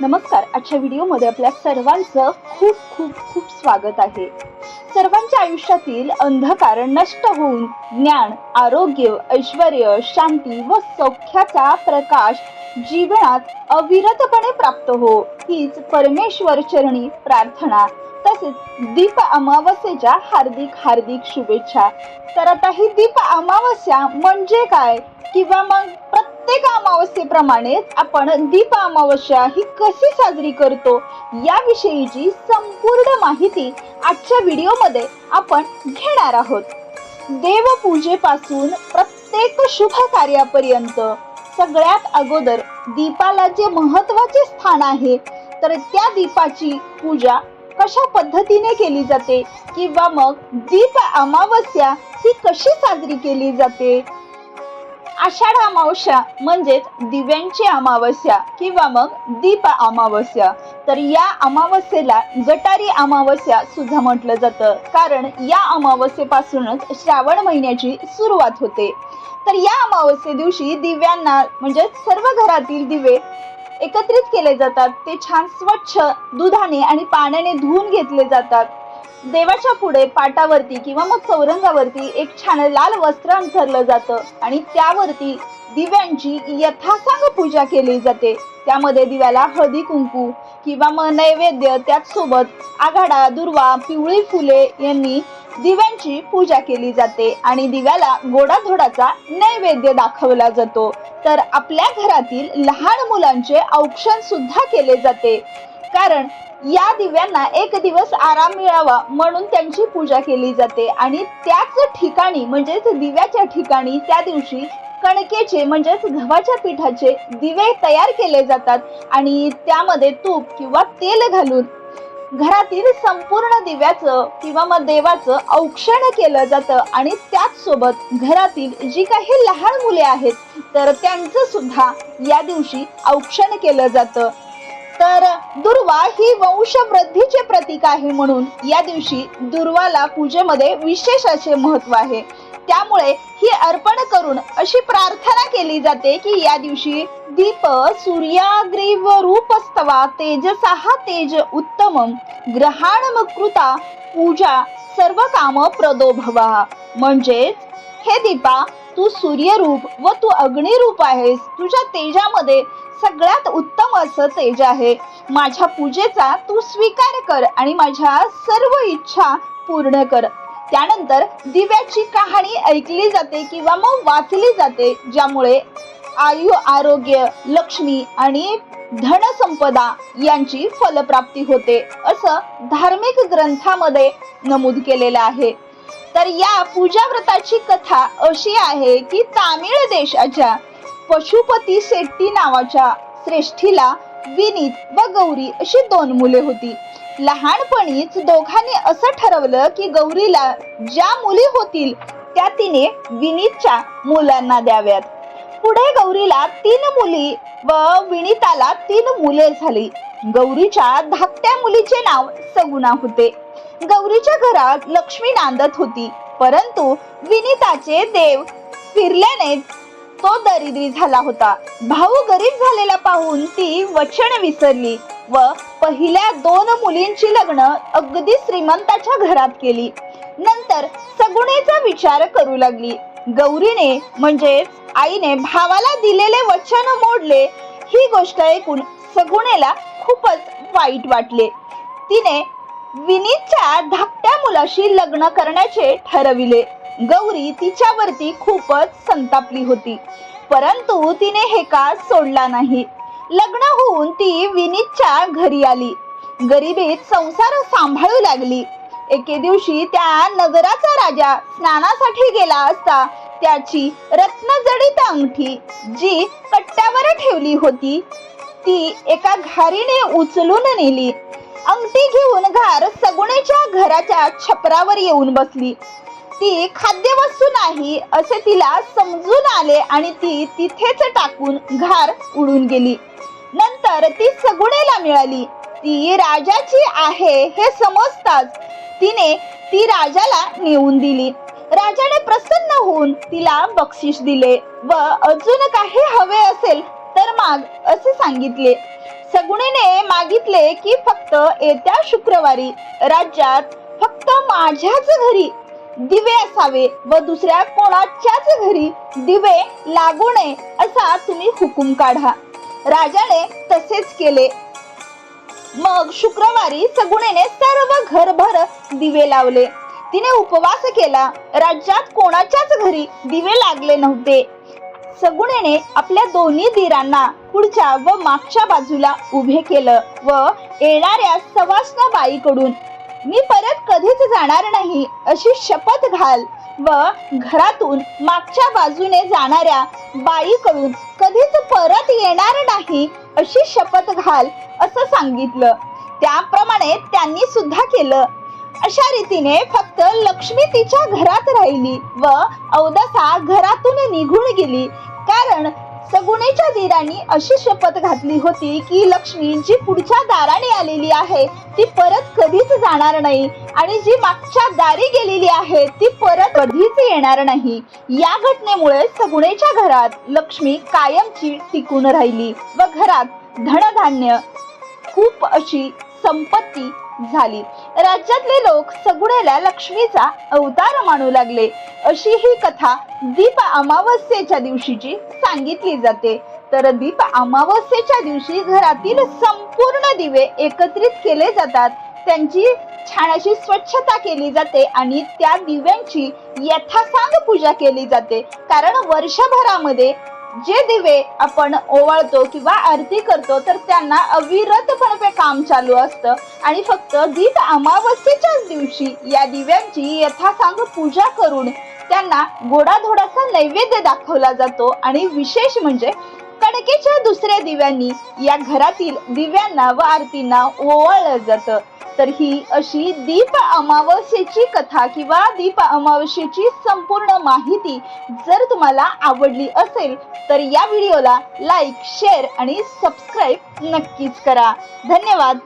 नमस्कार आजच्या व्हिडिओमध्ये आपल्या सर्वांचं खूप खूप खूप स्वागत आहे. सर्वांच्या आयुष्यातील अंधकार नष्ट होऊन ज्ञान आरोग्य ऐश्वर शांती व सौख्याचा प्रकाश जीवनात अविरतपणे प्राप्त हो हीच परमेश्वर चरणी प्रार्थना. तसेच दीप अमावस्येच्या हार्दिक हार्दिक शुभेच्छा. तर आता ही दीप अमावस्या म्हणजे काय? किंवा मग प्रत्येक अमावस्येप्रमाणेच आपण दीप अमावस्या ही कशी साजरी करतो? याविषयीची संपूर्ण माहिती आजच्या व्हिडिओमध्ये आपण घेणार आहोत. देवपूजेपासून प्रत्येक शुभ कार्यापर्यंत सगळ्यात अगोदर दीपाला जे महत्त्वाचे स्थान आहे तर त्या दीपाची पूजा कशा पद्धतीने केली जाते? किंवा मग दीप अमावस्या ही कशी साजरी केली जाते? आषाढ अमावस्या म्हणजेच दिव्यांची अमावस्या किंवा मग दीप अमावस्या. तर या अमावस्येला गटारी अमावस्या सुद्धा म्हटलं जातं. कारण या अमावस्येपासूनच श्रावण महिन्याची सुरुवात होते. तर या अमावस्ये दिवशी दिव्यांना म्हणजे सर्व घरातील दिवे एकत्रित केले जातात. ते छान स्वच्छ दुधाने आणि पाण्याने धुवून घेतले जातात. देवाच्या पुढे पाटावरती किंवा मग चौरंगावरती एक छान लाल वस्त्र अंथरलं जातं आणि त्यावरती दिव्यांची यथासांग पूजा केली जाते. त्यामध्ये दिव्याला हळदी कुंकू किंवा मग नैवेद्य त्याचसोबत आघाडा दुर्वा पिवळी फुले यांनी दिव्यांची पूजा केली जाते आणि दिव्याला गोडाधोडाचा नैवेद्य दाखवला जातो. तर आपल्या घरातील लहान मुलांचे औक्षण सुद्धा केले जाते. कारण या दिव्यांना एक दिवस आराम मिळावा म्हणून त्यांची पूजा केली जाते आणि त्याच ठिकाणी म्हणजेच दिव्याच्या ठिकाणी त्या दिवशी कणकेचे म्हणजेच गव्हाच्या पिठाचे दिवे तयार केले जातात आणि त्यामध्ये तूप किंवा तेल घालून घरातील संपूर्ण दिव्याचं किंवा मग देवाचं औक्षण केलं जातं. आणि त्याच सोबत घरातील जी काही लहान मुले आहेत तर त्यांचं सुद्धा या दिवशी औक्षण केलं जातं. तर दुर्वा ही वंशवृद्धीचे प्रतीक आहे म्हणून या दिवशी दुर्वाला पूजेमध्ये विशेष असे महत्त्व आहे. त्यामुळे ही अर्पण करून अशी प्रार्थना केली जाते की या दिवशी दीप सूर्याग्रीव रूपस्तवा तेजसः तेज उत्तमं ग्रहाणमकृता पूजा सर्व काम प्रदोभवा म्हणजेच हे दीपा तू सूर्यरूप व तू अग्निरूप आहेस. तुझ्या तेजामध्ये सगळ्यात उत्तम असं तेज आहे. माझ्या पूजेचा तू स्वीकार कर आणि माझ्या सर्व इच्छा पूर्ण कर. त्यानंतर दिव्याची कहाणी ऐकली जाते किंवा मग वाचली जाते ज्यामुळे आयु आरोग्य लक्ष्मी आणि धनसंपदा यांची फलप्राप्ती होते असं धार्मिक ग्रंथामध्ये नमूद केलेलं आहे. तर या पूजा व्रताची कथा अशी आहे की तामिळ देशाच्या पशुपती शेट्टी नावाच्या श्रेष्ठीला विनीत व गौरी अशी दोन मुले होती. लहानपणीच दोघांनी असं ठरवलं की गौरीला ज्या मुली होतील त्या तिने विनीतच्या मुलांना द्याव्यात. पुढे गौरीला तीन मुली व विनीताला तीन मुले झाली. गौरीच्या धाकट्या मुलीचे नाव सगुणा होते. गौरीच्या घरात लक्ष्मी नांदत होती परंतु विनीताचे देव फिरल्याने तो दरिद्री झाला होता. भाऊ गरीब झालेला पाहून ती वचन विसरली व पहिल्या दोन मुलींची लग्न अगदी श्रीमंताच्या घरात केली. नंतर सगुणेचा विचार करू लागली. गौरीने म्हणजेच आईने भावाला दिलेले वचन मोडले ही गोष्ट ऐकून सगुणेला खूपच वाईट वाटले. तिने विनीतच्या धाकट्या मुलाशी लग्न करण्याचे ठरविले. गौरी तिच्यावरती खूपच संतापली होती परंतु तिने हे का सोडला नाही. लग्न होऊन ती विनीतच्या घरी आली. गरिबीत संसार सांभाळू लागली. एके दिवशी त्या नगराचा राजा स्नानासाठी गेला असता त्याची रत्नजडित अंगठी जी कट्ट्यावर ठेवली होती ती एका घारीने उचलून नेली. अंगठी घेऊन घार सगुणेच्या घराच्या छपरावर येऊन बसली. ती खाद्यवस्तू नाही असे तिला समजून आले आणि ती तिथेच टाकून घार उडून गेली. नंतर ती सगुणेला मिळाली. ती राजाची आहे हे समजताच तिने ती राजाला नेऊन दिली. राजाने प्रसन्न होऊन तिला बक्षीस दिले व अजून काही हवे असेल तर माग असे सांगितले. सगुणीने मागितले की फक्त येत्या शुक्रवारी राज्यात फक्त माझ्याच घरी दिवे असावे व दुसऱ्या कोणाच्याच घरी दिवे लागू नये असा तुम्ही हुकूम काढा. राजाने तसेच केले. मग शुक्रवारी सगुणेने सर्व घरभर दिवे लावले. तिने उपवास केला. राज्यात कोणाच्याच घरी दिवे लागले नव्हते. सगुणेने आपल्या दोन्ही दीरांना पुढच्या व मागच्या बाजूला उभे केलं व येणाऱ्या सवासना बाईकडून मी परत कधीच जाणार नाही अशी शपथ घाल व घरातून मागच्या बाजूने जाणाऱ्या बाईकडून कधीच परत येणार नाही अशी शपथ घाल असं सांगितलं. त्याप्रमाणे त्यांनी सुद्धा केलं. अशा रीतीने फक्त लक्ष्मी तिच्या घरात राहिली व अवदसा घरातून निघून गेली. कारण सगुणेच्या दीरांनी अशी शपथ घातली होती की लक्ष्मी जी पुढच्या दाराने आलेली आहे ती परत कधीच जाणार नाही. आणि जी मागच्या दारी गेलेली आहे ती परत कधीच येणार नाही. या घटनेमुळे सगुणेच्या घरात लक्ष्मी कायमची टिकून राहिली व घरात धनधान्य खूप अशी संपत्ती झाली. राज्यातले लोक सगुण्याला लक्ष्मीचा अवतार मानू लागले. अशी ही कथा दीप अमावस्येच्या दिवशीची सांगितली जाते. तर दीप अमावस्येच्या दिवशी घरातील संपूर्ण दिवे एकत्रित केले जातात. त्यांची छान अशी स्वच्छता केली जाते आणि त्या दिव्यांची यथासांग पूजा केली जाते. कारण वर्षभरामध्ये जे दिवे आपण ओवाळतो किंवा आरती करतो तर त्यांना अविरतपणे काम चालू असतं. आणि फक्त दीप अमावस्येच्याच दिवशी या दिव्यांची यथासांग पूजा करून त्यांना गोडाधोडाचा नैवेद्य दाखवला जातो. आणि विशेष म्हणजे कणकेच्या दुसऱ्या दिव्यांनी या घरातील दिव्यांना व आरतींना ओवाळलं जातं. तर ही अशी दीप अमावस्येची कथा किंवा दीप अमावस्येची संपूर्ण माहिती जर तुम्हाला आवडली असेल तर या व्हिडिओला लाईक शेअर आणि सबस्क्राईब नक्कीच करा. धन्यवाद.